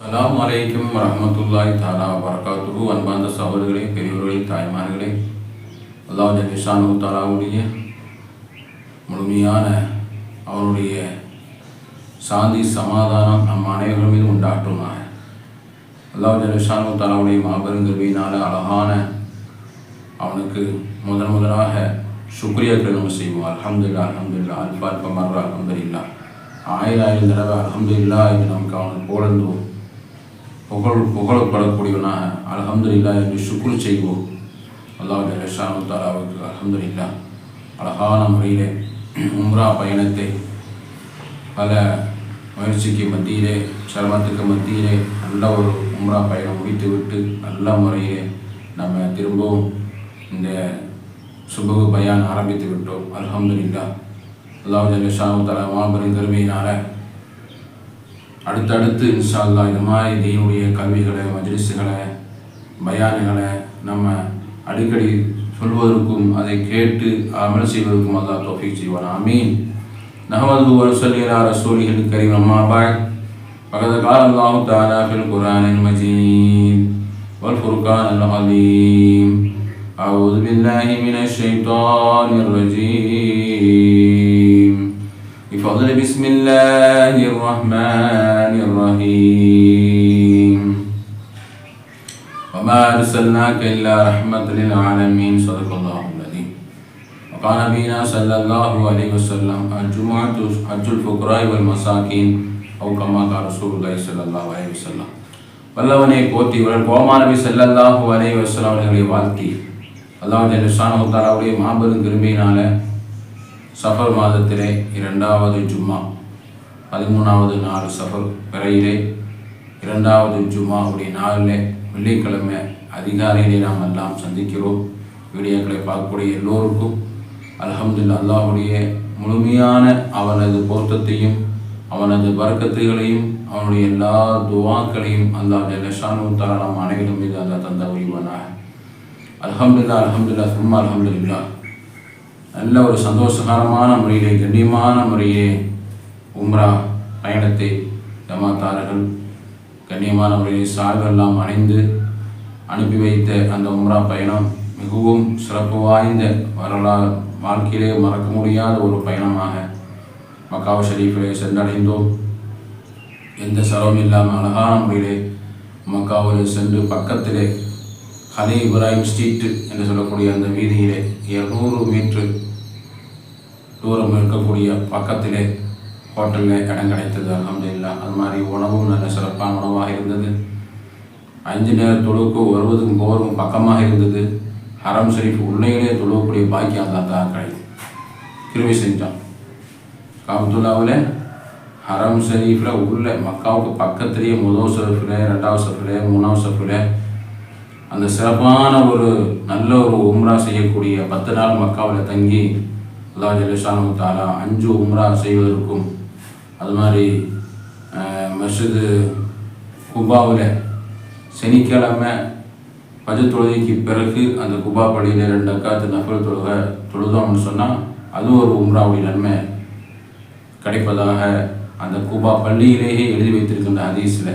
அலாம் அலைக்கும் ரஹமத்துல்லாய் தாலா வரகாத்துரு அன்பார்ந்த சகோதரர்களே பெரியவர்களே தாய்மார்களே அல்லாஹ் ஜலிஷானு தாலாவுடைய முழுமையான அவருடைய சாந்தி சமாதானம் நம் அனைவரும் மீது உண்டாட்டுமாக அல்லாஹ் ஜலிஷானு தாலாவுடைய மாபெரும் கருவியினால் அழகான அவனுக்கு முதன் முதலாக சுக்ரியாக்கள் நம்ம செய்வோம் அலமதுல்லா அலமதுல்லா அல்பா அல்பா மர்ரா அலமதுல்லா ஆயிரம் ஆயிரம் தடவை அலமதுல்லா என்று நமக்கு அவனுக்கு புகழ்ந்தோம் புகழ் புகழப்படக்கூடியவனா. அல்ஹம்துலில்லா என்று சுக்குரு செய்வோம். அல்லாவுடைய ரஷானு தாலாவுக்கு அல்ஹம்துலில்லா அழகான முறையிலே உம்ரா பயணத்தை பல முயற்சிக்கு மத்தியிலே சிரமத்துக்கு மத்தியிலே நல்ல ஒரு உம்ரா பயணம் முடித்துவிட்டு நல்ல முறையிலே நம்ம திரும்பவும் இந்த சுபகு பயான் ஆரம்பித்து விட்டோம் அல்ஹம்துலில்லா அல்லாவுடைய ரஷானு தாலா மாபெரும் கருமையினால் அடுத்தடுத்து இன்ஷா அல்லாஹ் இந்த மாதிரி தீனுடைய கல்விகளை மஜ்லிஸுகளை பயானுகளை நம்ம அடிக்கடி சொல்வதற்கும் அதை கேட்டு அமல் செய்வதற்கும் அல்லாஹ் தோஃபிக் செய்வான் ஆமீன் நஹமது ورسولي على رسوله الكريم أما بعد فقد قال الله تعالى في القرآن المجيد والفرقان العظيم أعوذ بالله من الشيطان الرجيم بفضل بسم الله الرحمن الرحيم وما أرسلناك إلا رحمة للعالمين صدق الله العظيم وقال نبينا صلى الله عليه وسلم الجمعة حج الفقراء والمساكين أو كما قال رسول الله صلى الله عليه وسلم வல்லவனை போற்றி இவர்கள் கோமா நபி ஸல்லல்லாஹு அலைஹி வஸல்லம் அவர்களை வாழ்த்தி அல்லாஹ் ஜல்லுஷானு தாலாவுடைய மாபெரும் கிருமையினால சஃபர் மாதத்திலே இரண்டாவது ஜும்மா பதிமூணாவது நாள் சஃபர் பிறையிலே இரண்டாவது ஜும்மாவுடைய நாளிலே வெள்ளிக்கிழமை அதிகாலையிலே நாம் எல்லாம் சந்திக்கிறோம். வீடியோக்களை பார்க்கக்கூடிய எல்லோருக்கும் அல்ஹம்துலில்லாஹ் அல்லாஹ்வுடைய முழுமையான அவனது பொருத்தத்தையும் அவனது வர்க்கத்துகளையும் அவனுடைய எல்லா துவாக்களையும் அல்லாஹ் ஜல்லஷானு தாலா நாம் அனைவரும் மீது அல்லா தந்த உரிவனாக அலஹம்துல்லா அல்ஹம்துலில்லாஹ் சும்மா அல்ஹம்துலில்லாஹ். நல்ல ஒரு சந்தோஷகரமான முறையிலே கண்ணியமான முறையிலே உம்ரா பயணத்தை ஜமாத்தார்கள் கண்ணியமான முறையிலே சால்வெல்லாம் அணிந்து அனுப்பி வைத்த அந்த உம்ரா பயணம் மிகவும் சிறப்பு வாய்ந்த வரலாறு வாழ்க்கையிலே மறக்க முடியாத ஒரு பயணமாக மக்காவு ஷரீஃபிலே சென்றடைந்தோம். எந்த செலவும் இல்லாமல் அழகான முறையிலே மக்காவில் சென்று பக்கத்திலே ஹலி இப்ராஹிம் ஸ்ட்ரீட்டு என்று சொல்லக்கூடிய அந்த வீதியிலே இரநூறு மீட்ரு தூரம் இருக்கக்கூடிய பக்கத்திலே ஹோட்டலில் இடம் கிடைத்தது அலமதுல்லா அது மாதிரி உணவும் நல்ல சிறப்பான உணவாக இருந்தது. அஞ்சு நேர தொழுவுக்கு வருவதுக்கும் போவதும் பக்கமாக இருந்தது. ஹரம் ஷரீஃப் உள்ளையிலே தொழுவக்கூடிய பாக்கியம் அந்த தான் கிடைக்கும் கிருமி செஞ்சான். காபத்துல்லாவில் ஹரம் ஷரீஃபில் உள்ள மக்காவுக்கு பக்கத்துலேயே முதல் சஃபில் ரெண்டாவது சஃபில் மூணாவது சஃபில் அந்த சிறப்பான ஒரு நல்ல ஒரு உம்ரா செய்யக்கூடிய பத்து நாள் மக்காவில் தங்கி அல்லா ஜலிஷானு தாலா அஞ்சு உம்ரா செய்வதற்கும் அது மாதிரி மஸ்ஜிது குபாவில் சனிக்கிழமை பஜ தொழுகைக்கு பிறகு அந்த குபா பள்ளியில் ரெண்டு அக்காத்து நகல் தொழுகை தொழுதோம்னு சொன்னால் அதுவும் ஒரு உம்ராவுடைய நன்மை. கிடைப்பதாக அந்த குபா பள்ளியிலேயே எழுதி வைத்திருக்கின்ற ஹதீஸில்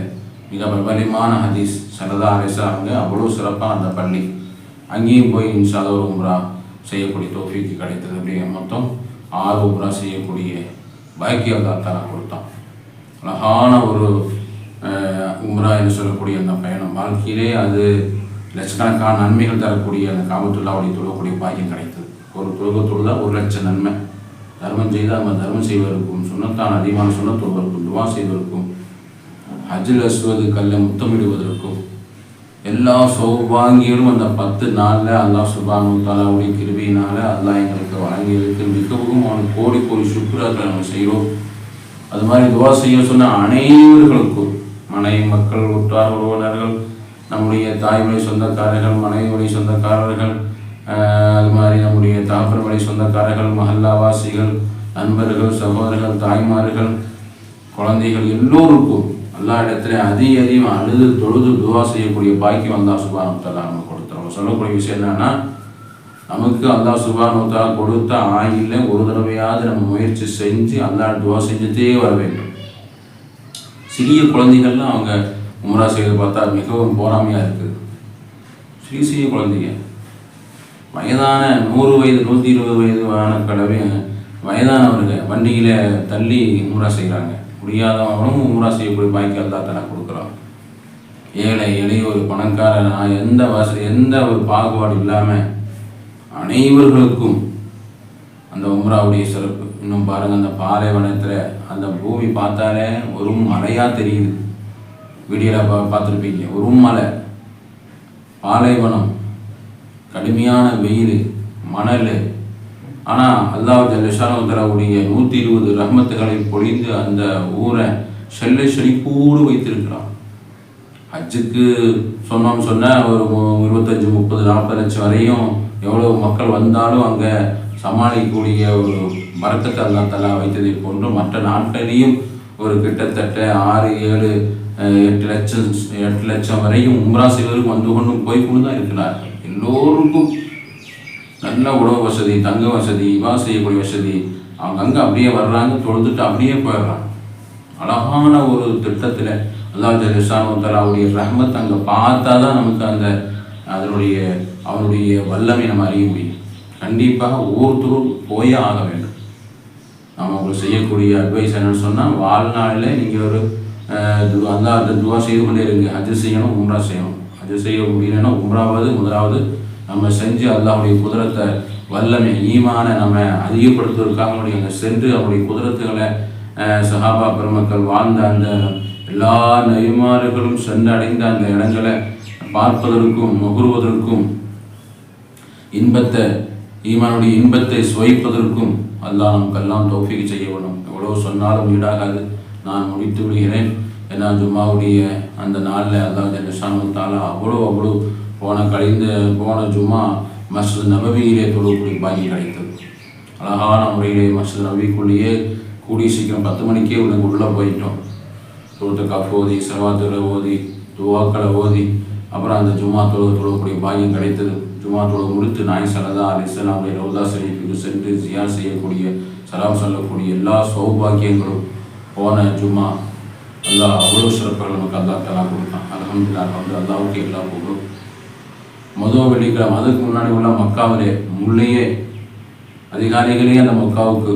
மிக பிரபலமான ஹதீஸ். சரதா அலிசா அவ்வளோ சிறப்பாக அந்த பள்ளி. அங்கேயும் போய் இன்ஷாத ஒரு உம்ரா செய்யக்கூடிய தோஃபிக்கு கிடைத்தது அப்படிங்கிற மொத்தம் ஆறு உம்ரா செய்யக்கூடிய பாக்கியம் தாத்தா கொடுத்தான். அழகான ஒரு உம்ரா என்று சொல்லக்கூடிய அந்த பயணம். வாழ்க்கையிலே அது லட்சக்கணக்கான நன்மைகள் தரக்கூடிய அந்த காபத்துல்லாவுடைய தொழக்கூடிய பாக்கியம் கிடைத்தது. ஒரு தொழுக தான் ஒரு லட்சம் நன்மை. தர்மம் செய்தால் நம்ம தர்மம் செய்வதற்கும் சுண்ணத்தான் அதிகமான சுண்ண துவா செய்வதற்கும் ஹஜ்ஜில் அசுவது கல்லை முத்தமிடுவதற்கும் எல்லா சௌபாங்கியங்களும் அந்த பத்து நாளில் அல்லாஹ் சுபானு தாலாவுடைய கிருபியினால் அல்லாஹ் எங்களுக்கு வழங்கியிருக்கு. மிகவும் அவன் கோடி கோடி சுற்றுலாக்களை நம்ம செய்கிறோம் அது மாதிரி துவா செய்ய சொன்ன அனைவர்களுக்கும் மனைவி மக்கள் உற்றார் உறவினர்கள் நம்முடைய தாய்மொழி சொந்தக்காரர்கள் மனைவி சொந்தக்காரர்கள் அது மாதிரி நம்முடைய தாப்பரமொழி சொந்தக்காரர்கள் மஹல்லாவாசிகள் நண்பர்கள் சகோதரர்கள் தாய்மார்கள் குழந்தைகள் எல்லோருக்கும் எல்லா இடத்துல அதிக அதிகம் அழுது தொழுது துவா செய்யக்கூடிய பாக்கியம் அல்லா சுபானுத்தலா நம்ம கொடுத்துருவோம் சொல்லக்கூடிய விஷயம் என்னன்னா நமக்கு அல்லா சுபானுத்தா கொடுத்த ஆயில ஒரு தடவையாவது நம்ம முயற்சி செஞ்சு அல்லா துவா செஞ்சுட்டே வர வேண்டும். சிறிய குழந்தைகள்லாம் அவங்க உமரா செய்து பார்த்தா மிகவும் போராமையாக இருக்குது. சிறிய சிறிய குழந்தைங்க. வயதான நூறு வயது நூற்றி இருபது வயது வான கடவை வயதானவர்கள் வண்டியில் தள்ளி உமரா செய்கிறாங்க முடியாதவங்களும் உம்ரா செய்யக்கூடிய பாய்க்கு அல்லா தலை கொடுக்குறான் ஏழை எளியோர் பணக்காரன் நான் எந்த வசதி எந்த ஒரு பாகுபாடு இல்லாமல் அனைவர்களுக்கும் அந்த உம்ராவுடைய சிறப்பு. இன்னும் பாருங்கள் அந்த பாலைவனத்தில் அந்த பூமி பார்த்தாலே ஒரு மலையாக தெரியுது. வீடியோவில் பா பார்த்துருப்பீங்க ஒரு மலை. பாலைவனம் கடுமையான வெயில் மணல் ஆனால் அல்லாஹ் ஜல்லிஷானுடைய நூற்றி இருபது ரஹமத்துகளை பொழிந்து அந்த ஊரை செல்ல செழிப்போடு வைத்திருக்கிறான். ஹஜ்ஜுக்கு சொன்னோம் சொன்னால் ஒரு இருபத்தஞ்சி முப்பது நாற்பது லட்சம் வரையும் எவ்வளோ மக்கள் வந்தாலும் அங்கே சமாளிக்கக்கூடிய ஒரு மரத்தை அல்லா தலா வைத்ததை போன்று மற்ற நாட்களிலையும் ஒரு கிட்டத்தட்ட ஆறு ஏழு எட்டு லட்சம் எட்டு லட்சம் வரையும் உம்ரா செய்வதற்கு வந்து கொண்டும் போய் கொண்டு தான் இருக்கிறார்கள். எல்லோருக்கும் நல்ல உணவு வசதி தங்க வசதி இவா செய்யக்கூடிய வசதி. அவங்க அங்கே அப்படியே வர்றாங்க தொழுதுட்டு அப்படியே போயிடுறாங்க அழகான ஒரு திட்டத்தில் அல்லாஹ் ஜலிஷானுத்தலா அவருடைய ரஹமத் அங்கே பார்த்தா தான் நமக்கு அந்த அதனுடைய அவனுடைய வல்லமை நம்ம அறிய முடியும். கண்டிப்பாக ஒவ்வொருத்தரும் போயே ஆக வேண்டும். நம்ம உங்களுக்கு செய்யக்கூடிய அட்வைஸ் என்னன்னு சொன்னால் வாழ்நாளில் நீங்கள் ஒரு அல்லா அந்த துவா செய்து கொண்டே இருங்க. அது செய்யணும் உம்ரா செய்யணும். அது செய்ய முடியலன்னா உம்ராவது முதலாவது நம்ம செஞ்சு அல்லாவுடைய குதிரத்தை வல்லமை ஈமான நம்ம அதிகப்படுத்துவதற்காக அவனுடைய அங்கே சென்று அவருடைய குதிரத்துகளை சஹாபா பெருமக்கள் வாழ்ந்த அந்த எல்லா நெய்மாறுகளும் சென்றடைந்த அந்த இடங்களை பார்ப்பதற்கும் நுகர்வதற்கும் இன்பத்தை ஈமானுடைய இன்பத்தை சுவைப்பதற்கும் அல்லா நமக்கெல்லாம் தோஃபிக்கு செய்ய வேணும் எவ்வளோ சொன்னாலும் ஈடாகாது. நான் முடித்து விடுகிறேன். ஏன்னா ஜும்மாவுடைய அந்த நாளில் அல்லாஹ் என்ன தாலா அவ்வளோ அவ்வளோ போன கழிந்த போன ஜும்மா மஸ்ஜித் நபவியிலே தொழுக்கூடிய பாக்கி கிடைத்தது. அழகான முறையிலே மஸ்ஜித் நபிக்குள்ளேயே கூடிய சீக்கிரம் பத்து மணிக்கே உனக்கு உள்ளே போயிட்டோம். தொழுத்த கஃப் ஓதி செலவாத்துல ஓதி துவாக்களை ஓதி அப்புறம் அந்த ஜும்மா தொழுக தொழக்கூடிய பாக்கியம் கிடைத்தது. ஜும்மா தொழுக முடித்து நாய் சலதா அலிஸ்லாமுடைய ரவுதா சரீஃபுக்கு சென்று ஜியா செய்யக்கூடிய சலாம் சொல்லக்கூடிய எல்லா சௌபாக்கியங்களும் போன ஜும்மா. எல்லா அவ்வளோ சிறப்புகள் நமக்கு அல்லா தலா கொடுத்தான். அலமதுல்லா வந்து அல்லாவுக்கு எல்லா புகழும். முதல் வெள்ளிக்கிழமை அதுக்கு முன்னாடி உள்ள மக்காவிலே முள்ளையே அதிகாரிகளே அந்த மக்காவுக்கு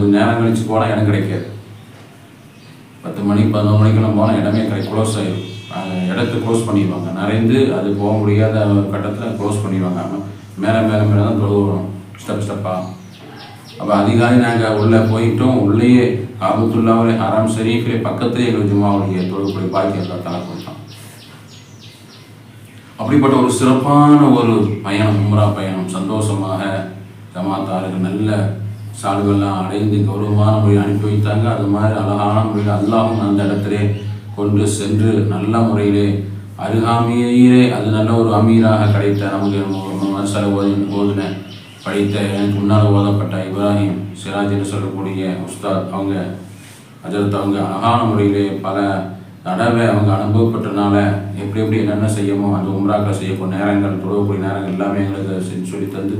கொஞ்சம் நேரம் கழித்து போனால் இடம் கிடைக்காது. பத்து மணி பதினொரு மணிக்கெல்லாம் போனால் இடமே கிடை க்ளோஸ் ஆகிடும் இடத்த க்ளோஸ் பண்ணிடுவாங்க. நிறைந்து அது போக முடியாத கட்டத்தில் க்ளோஸ் பண்ணிடுவாங்க. மேலே மேலே மேலே தான் தொழுவோம் ஸ்டெப் ஸ்டெப்பாக அப்போ அதிகாரி நாங்கள் உள்ளே போயிட்டோம். உள்ளேயே காபத்துல்லாவுடைய ஹராம் ஷரீஃபிலே பக்கத்துலேயே எங்கள் ஜும்மாவுடைய தொழுக்கூடிய பாக்கியத்தை தலை அப்படிப்பட்ட ஒரு சிறப்பான ஒரு பயணம் உம்ரா பயணம். சந்தோஷமாக ஜமாத்தாருக்கு நல்ல சால்வெல்லாம் அடைந்து கௌரவமான முறையில் அனுப்பி வைத்தாங்க. அது மாதிரி அழகான முறையில் அல்லாவும் அந்த இடத்திலே கொண்டு சென்று நல்ல முறையிலே அருகாமையிலே அது நல்ல ஒரு அமீராக கிடைத்த நமக்கு மனசில் ஓதி ஓதின படித்த எனக்கு முன்னால் ஓதப்பட்ட இப்ராஹிம் சிராஜ் என்று சொல்லக்கூடிய உஸ்தாத் அவங்க அஜரத் அவங்க அழகான முறையிலே பல தடவை அவங்க அனுபவப்பட்டனால எப்படி எப்படி என்னென்ன செய்யமோ அந்த உம்ராக்களை செய்யக்கூடிய நேரங்கள் தொழுவக்கூடிய நேரங்கள் எல்லாமே எங்களுக்கு செஞ்சு சொல்லி தந்து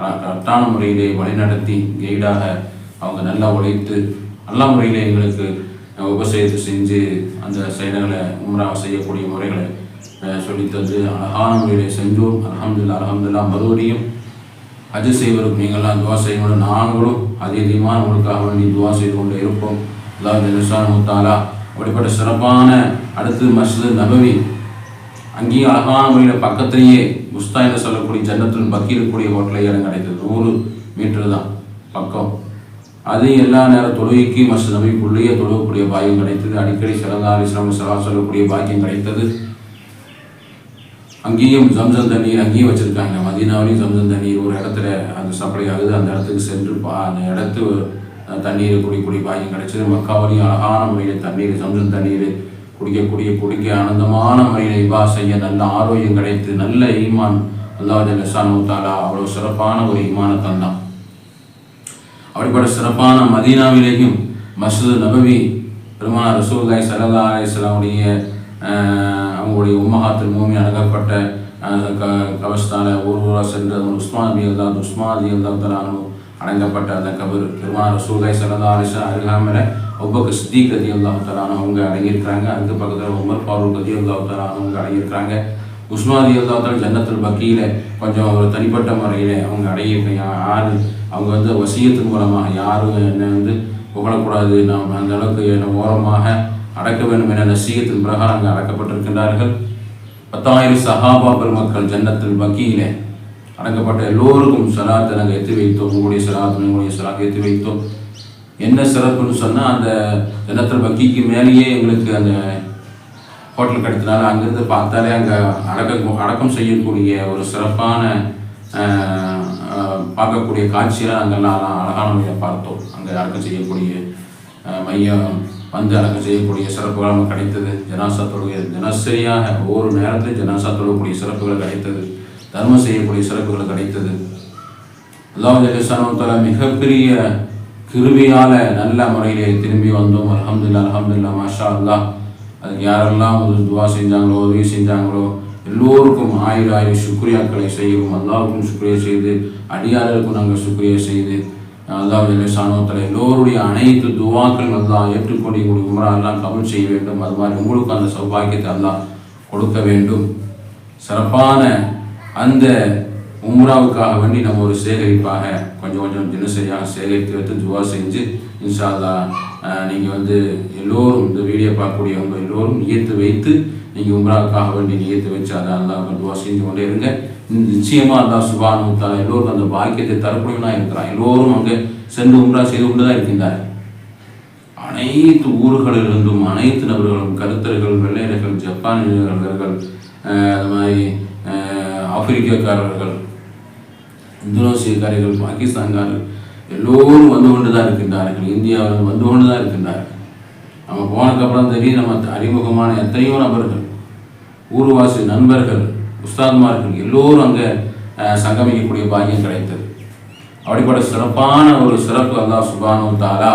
கரெக்டான முறையிலே வழிநடத்தி கைடாக அவங்க நல்லா உழைத்து நல்ல முறையிலே எங்களுக்கு உபசரித்து செஞ்சு அந்த செயல்களை உம்ரா செய்யக்கூடிய முறைகளை சொல்லித்தந்து அழகான முறையிலே செஞ்சோம். அலமதுல்லா அலமதுல்லா மறுபடியும் அது செய்வதற்கு நீங்கள்லாம் துவா செய்யணும் நாங்களும் அதிகமான உங்களுக்காக வேண்டி துவா செய்து கொண்டு இருப்போம். அல்லாஹ் முத்தாலா அப்படிப்பட்ட சிறப்பான அடுத்து மஸ்து நபவி. அங்கேயும் அழகான முறையில் பக்கத்துலேயே குஸ்தா என்று சொல்லக்கூடிய ஜன்னத்துடன் பக்கி இருக்கக்கூடிய ஹோட்டலில் இடம் கிடைத்தது நூறு மீட்டர் தான் பக்கம். அது எல்லா நேரம் தொழுகைக்கு மஸ்ஜித் நபிக்குள்ளேயே தொழுகக்கூடிய பாக்கியம் கிடைத்தது. அடிக்கடி சிறந்தாரி அலிஸ்லாம் சலா சொல்லக்கூடிய பாக்கியம் கிடைத்தது. அங்கேயும் ஜம்சம் தண்ணீர் அங்கேயும் வச்சுருக்காங்க. மதீனாவிலையும் ஜம்சம் தண்ணீர் ஒரு இடத்துல அந்த சப்ளை ஆகுது. அந்த இடத்துக்கு சென்று பா அந்த இடத்து தண்ணீர் குடி பாக்கியம் கிடைச்சது. மக்காவிலையும் அழகான முறையில் தண்ணீர் சந்தன் தண்ணீர் குடிக்கக்கூடிய குடிக்க ஆனந்தமான முறையில் இவா செய்ய நல்ல ஆரோக்கியம் கிடைத்து நல்ல ஈமான் அல்லாஹ் லசானு தாலா அவ்வளோ சிறப்பான ஒரு ஈமானை தந்தான். அப்படிப்பட்ட சிறப்பான மதீனாவிலேயும் மசூது நபவி பெருமான ரசூல்லாய் சல்லா அலிஸ்லாமுடைய அவங்களுடைய உம்மஹாத்தில் மூமி அடங்கப்பட்ட கவஸ்தான ஒரு ஊராக சென்று உஸ்மான் அபி அல்லா உஸ்மான் அலி அல்லா தலானு அடங்கப்பட்ட அந்த கபர். பெருமான ரசூல்லாய் சரதா அலிசா அருகாமல ஒவ்வொரு சித்திக் கதி அல்லாஹத்தரான அவங்க அடங்கியிருக்கிறாங்க. அதுக்கு பக்கத்தில் உமர் ஃபாரூக் கதி அல்லாஹத்தரான அவங்க அடங்கியிருக்கிறாங்க. உஸ்மாதி அல்லாத்தால் ஜன்னத்தில் பக்கியில் கொஞ்சம் ஒரு தனிப்பட்ட முறையில் அவங்க அடங்கியிருக்க யார்? அவங்க வந்து வசியத்தின் மூலமாக யாரும் என்னை வந்து புகழக்கூடாது. நாம் அந்த அளவுக்கு என்னை ஓரமாக அடக்க வேண்டும் என நசீகத்தின் பிரகாரம் அங்கே அடக்கப்பட்டிருக்கின்றார்கள். பத்தாயிரம் சஹாபா பெருமக்கள் ஜன்னத்தில் பக்கியிலே அடக்கப்பட்ட எல்லோருக்கும் சலாத்தை நாங்கள் எத்தி வைத்தோம். உங்களுடைய சலாத் உங்களுடைய சலாத்தை எத்தி வைத்தோம். என்ன சிறப்புன்னு சொன்னால் அந்த ஜன்னத்தில் பக்கிக்கு மேலேயே எங்களுக்கு அந்த ஹோட்டல் கிடைத்தனால அங்கேருந்து பார்த்தாலே அங்கே அடக்க அடக்கம் செய்யக்கூடிய ஒரு சிறப்பான பார்க்கக்கூடிய காட்சியெல்லாம் அங்கெல்லாம் அழகான முறையில் பார்த்தோம். அங்கே அடக்கம் செய்யக்கூடிய மையம் வந்து அடக்கம் செய்யக்கூடிய சிறப்புகள் கிடைத்தது. ஜனாசா தொழுகை தினசரியாக ஒவ்வொரு நேரத்திலும் ஜனாசா கூடிய சிறப்புகள் கிடைத்தது. தர்மம் செய்யக்கூடிய சிறப்புகள் கிடைத்தது. அல்லாஹ் ஜலிசானோத்தால மிகப்பெரிய கிருபியால நல்ல முறையிலே திரும்பி வந்தோம். அலமதுல்லா அலமதுல்லா மாஷா அல்லாஹ் அதுக்கு யாரெல்லாம் ஒரு துவா செஞ்சாங்களோ உதவி செஞ்சாங்களோ எல்லோருக்கும் ஆயிரம் ஆயிரம் சுக்ரியாக்களை செய்யவும் அல்லாவுக்கும் சுக்ரியா செய்து அடியாளருக்கும் நாங்கள் சுக்ரியா செய்து அல்லாஹ் ஜலிசானோத்தால எல்லோருடைய அனைத்து துவாக்கள் அல்லாஹ் ஏற்றுக்கொண்டு எங்களுடைய உமரா எல்லாம் கமல் செய்ய வேண்டும். அது மாதிரி உங்களுக்கும் அந்த சௌபாக்கியத்தை அல்லாஹ் கொடுக்க வேண்டும். சிறப்பான அந்த உம்ராவுக்காக வேண்டி நம்ம ஒரு சேகரிப்பாக கொஞ்சம் கொஞ்சம் தினசரியாக சேகரித்து வைத்து துவா செஞ்சு இன்ஷால்லா நீங்கள் வந்து எல்லோரும் இந்த வீடியோ பார்க்கக்கூடியவங்க எல்லோரும் ஈர்த்து வைத்து நீங்கள் உம்ராவுக்காக வேண்டி ஈர்த்து வச்சு அதை அல்லாஹ் துவா செஞ்சு கொண்டே இருங்க. நிச்சயமாக இருந்தால் சுபானு தாலா எல்லோருக்கும் அந்த பாக்கியத்தை தரக்கூடியவனாக இருக்கிறான். எல்லோரும் அங்கே சென்று உம்ரா செய்து கொண்டு தான் இருக்கின்றார் அனைத்து ஊர்களிலிருந்தும் அனைத்து நபர்களும் கருத்தர்கள் வெள்ளையர்கள் ஜப்பானியர்கள் அது மாதிரி ஆப்பிரிக்கக்காரர்கள் இந்தோனேசியக்காரர்கள் பாகிஸ்தான்காரர்கள் எல்லோரும் வந்து கொண்டு தான் இருக்கின்றார்கள். இந்தியாவில் வந்து கொண்டு தான் இருக்கின்றார்கள். நம்ம போனதுக்கப்புறம் தெரியும் நம்ம அறிமுகமான எத்தனையோ நபர்கள் ஊர்வாசி நண்பர்கள் உஸ்தாத்மார்கள் எல்லோரும் அங்கே சங்கமிக்கக்கூடிய பாக்கியம் கிடைத்தது. அப்படிப்பட்ட சிறப்பான ஒரு சிறப்பு அல்லா சுபானு தாலா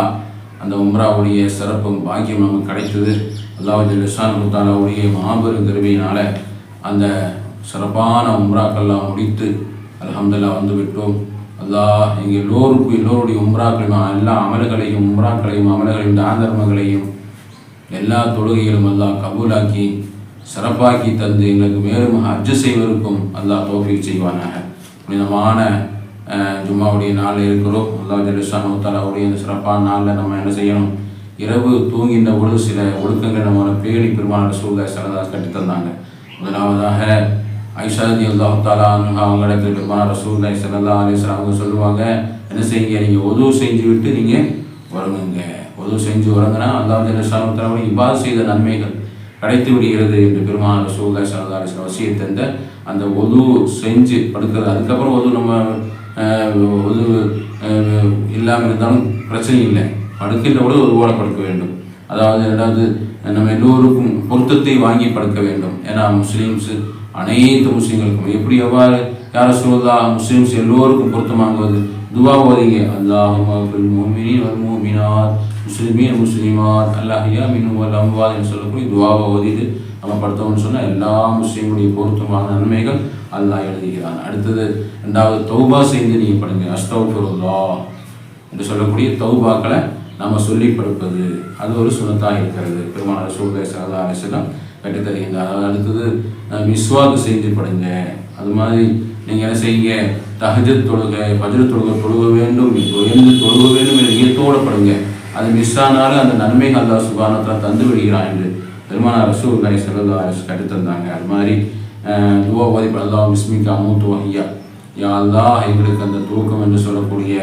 அந்த உம்ராவுடைய சிறப்பும் பாக்கியம் நமக்கு கிடைத்தது. அல்லாஹ் ஜல்லிஷானு தாலாவுடைய மாபெரும் திருமையினால் அந்த சிறப்பான உம்ராக்கள்லாம் முடித்து அலமதுல்லா வந்து விட்டோம் அல்லாஹ் எங்கள் எல்லோருக்கும் எல்லோருடைய உம்ராக்களையும் எல்லா அமல்களையும் உம்ராக்களையும் அமல்களையும் தான தர்மங்களையும் எல்லா தொழுகைகளும் அல்லாஹ் கபூலாக்கி சிறப்பாக்கி தந்து எங்களுக்கு மேலும் ஹஜ்ஜு செய்வதற்கும் அல்லாஹ் தோஃபிக் செய்வானாக. புனிதமான ஜும்மாவுடைய நாளில் இருக்கிறோம். அல்லா ஜலிஷானு தாலாவுடைய இந்த சிறப்பான நாளில் நம்ம என்ன செய்யணும்? இரவு தூங்கின்ற பொழுது சில ஒழுக்கங்கள் நம்ம பேணி பெருமான சூழ்நிலை சரதாஸ் கட்டி தந்தாங்க முதலாவதாக ஐஷாதி அல்லாஹ் தாலா அவங்களிடத்தில் பெருமான ரசூல்லாய் சல்லா அலிஸ்லாம் அவங்க சொல்லுவாங்க என்ன செய்யுங்க? நீங்கள் உதவு செஞ்சு விட்டு நீங்கள் உறங்குங்க. உதவு செஞ்சு உறங்கினா அல்லாஹ் ஜலிஷானு தாலாவுடைய செய்த நன்மைகள் கிடைத்து விடுகிறது என்று பெருமான ரசூல்லாய் சல்லா அலிஸ்லாம் வசியை தந்த அந்த ஒது செஞ்சு படுக்கிறது அதுக்கப்புறம் ஒது நம்ம அஹ், ஒது இல்லாமல் இருந்தாலும் பிரச்சனை இல்லை. படுக்கின்ற பொழுது ஒருவோட படுக்க வேண்டும். அதாவது ரெண்டாவது நம்ம எல்லோருக்கும் பொருத்தத்தை வாங்கி படுக்க வேண்டும். ஏன்னா முஸ்லீம்ஸு அனைத்து முஸ்லீம்களுக்கும் எப்படி எவ்வாறு? யார சொல்வதா முஸ்லீம்ஸ் எல்லோருக்கும் பொருத்தமாகுவது வாங்குவது? துவா ஓதிங்க. அல்லாஹும் மூமினின் வல் முஸ்லிமீன் முஸ்லிமாத். அல்லாஹியா மின் வல் என்று சொல்லக்கூடிய துவாவை ஓதிட்டு நம்ம படுத்தோம்னு சொன்னால் எல்லா முஸ்லீமுடைய பொருத்தமான நன்மைகள் அல்லாஹ் எழுதுகிறான். அடுத்தது ரெண்டாவது தௌபா செய்து நீங்கள் படுங்க. அஸ்தௌஃபிருல்லா என்று சொல்லக்கூடிய தௌபாக்களை நம்ம சொல்லி படுப்பது அது ஒரு சுனத்தாக இருக்கிறது. பெருமான சூழ்நிலை சரதா கற்றுத் அடுத்தது அஹ், மிஸ்வாக்கு செஞ்சு படுங்க. அது மாதிரி நீங்கள் என்ன செய்யுங்க? தஹஜத் தொழுக பஜ்ர தொழுக தொழுக வேண்டும். எழுந்து தொழுக வேண்டும் என்று ஈயத்தோடு படுங்க. அது மிஸ் ஆனாலும் அந்த நன்மை அல்லா சுபானத்தில் தந்து விடுகிறான் என்று பெருமான அரசு சல்லா அலிஸ் அரசு தந்தாங்க. அது மாதிரி துவா ஓதி அல்லாஹ் மிஸ்மிகா மூத்து வகையா. யா அல்லா எங்களுக்கு அந்த தூக்கம் என்று சொல்லக்கூடிய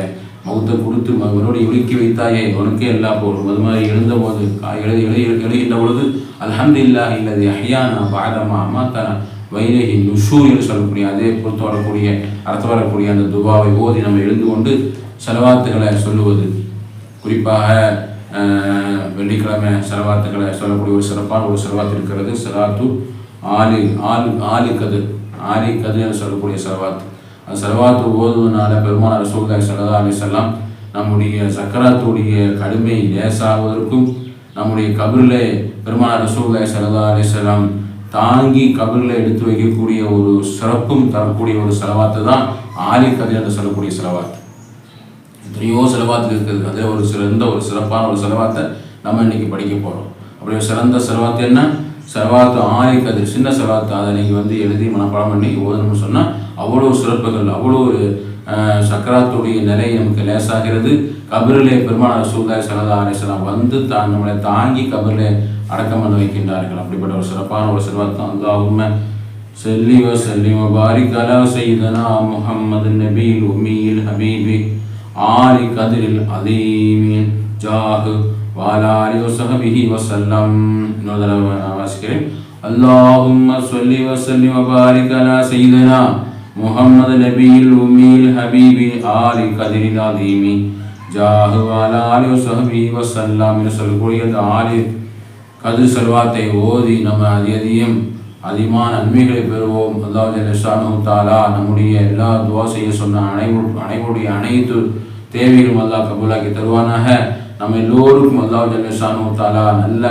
மௌத்தை கொடுத்து அவரோடு இழுக்கி வைத்தாயே உனக்கே எல்லா போகும் அது மாதிரி எழுந்தபோது எழுதி எழுதி எழுகின்ற பொழுது அல்ஹந்து இல்லா இல்லது அஹ்யானா பாதமா அம்மாத்தானா வைரகி நுஷூர் என்று சொல்லக்கூடிய அதே பொறுத்து வரக்கூடிய அர்த்தம் வரக்கூடிய அந்த துபாவை ஓதி நம்ம எழுந்து கொண்டு செலவாத்துகளை சொல்லுவது. குறிப்பாக வெள்ளிக்கிழமை செலவாத்துக்களை சொல்லக்கூடிய ஒரு சிறப்பான ஒரு செலவாத்து இருக்கிறது செலவாத்து ஆலி ஆலு ஆலி கது ஆலி கது என்று சொல்லக்கூடிய செலவாத்து செலவாத்து ஓதுவதனால பெருமான ரசூல்லாய் சல்லா அலிசல்லாம் நம்முடைய சக்கராத்துடைய கடுமை லேசாவதற்கும் நம்முடைய கபிரில் பெருமான ரசூல்லாய் சல்லா அலிசல்லாம் தாங்கி கபிரில் எடுத்து வைக்கக்கூடிய ஒரு சிறப்பும் தரக்கூடிய ஒரு செலவாத்து தான் ஆலி கது என்று சொல்லக்கூடிய செலவாத்து. எத்தனையோ செலவாத்து இருக்குது. அதில் ஒரு சிறந்த ஒரு சிறப்பான ஒரு செலவாத்தை நம்ம இன்னைக்கு படிக்க போகிறோம் அப்படி ஒரு சிறந்த செலவாத்து என்ன? செலவாத்து ஆலி கதிர் சின்ன செலவாத்து. அதை நீங்கள் வந்து எழுதி மனப்பாடம் பண்ணி ஓதணும்னு சொன்னால் அவ்வளோ சிறப்புகள் அவ்வளோ ஒரு அஹ், சக்கராத்துடைய நிலை நமக்கு லேசாகிறது கபரிலே பெருமான ரசூல்லாய் சல்லா அலிஸ்லாம் வந்து தான் நம்மளை தாங்கி கபரிலே அடக்கம் பண்ண வைக்கின்றார்கள் அப்படிப்பட்ட ஒரு சிறப்பான ஒரு செல்வாத்தான் அல்லாஹும்ம صلي وسلم وبارك على سيدنا محمد النبي الأمي الحبيب آل قدر العظيم جاه وعلى آله وصحبه وسلم واسكرين اللهم صل وسلم وبارك على سيدنا محمد النبي الأمي الحبيب آل قدر العظيم جاه وعلى آله وصحبه وسلم சொல்லக்கூடிய அந்த ஆலி கதிர் செல்வாத்தை ஓதி நம்ம அதிகதியும் அதிகமான நன்மைகளை பெறுவோம் அல்லாஹ் ஜல்லஷானு தாலா நம்முடைய எல்லா துவா செய்ய சொன்ன அனைவரு அனைவருடைய அனைத்து தேவைகளும் அல்லாஹ் கபூலாக்கி தருவானாக நம்ம எல்லோருக்கும் அல்லாஹ் ஜல்லஷானு தாலா நல்ல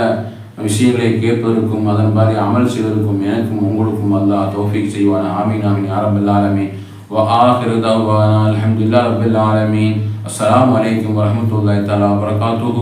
விஷயங்களை கேட்பதற்கும் அதன் மாதிரி அமல் செய்வதற்கும் எனக்கும் உங்களுக்கும் அல்லாஹ் தௌஃபீக் செய்வான ஆமீன் ஆமீன் யாரபல் ஆலமீன் وآخر دعوانا الحمد لله رب العالمين السلام عليكم ورحمة الله تعالى وبركاته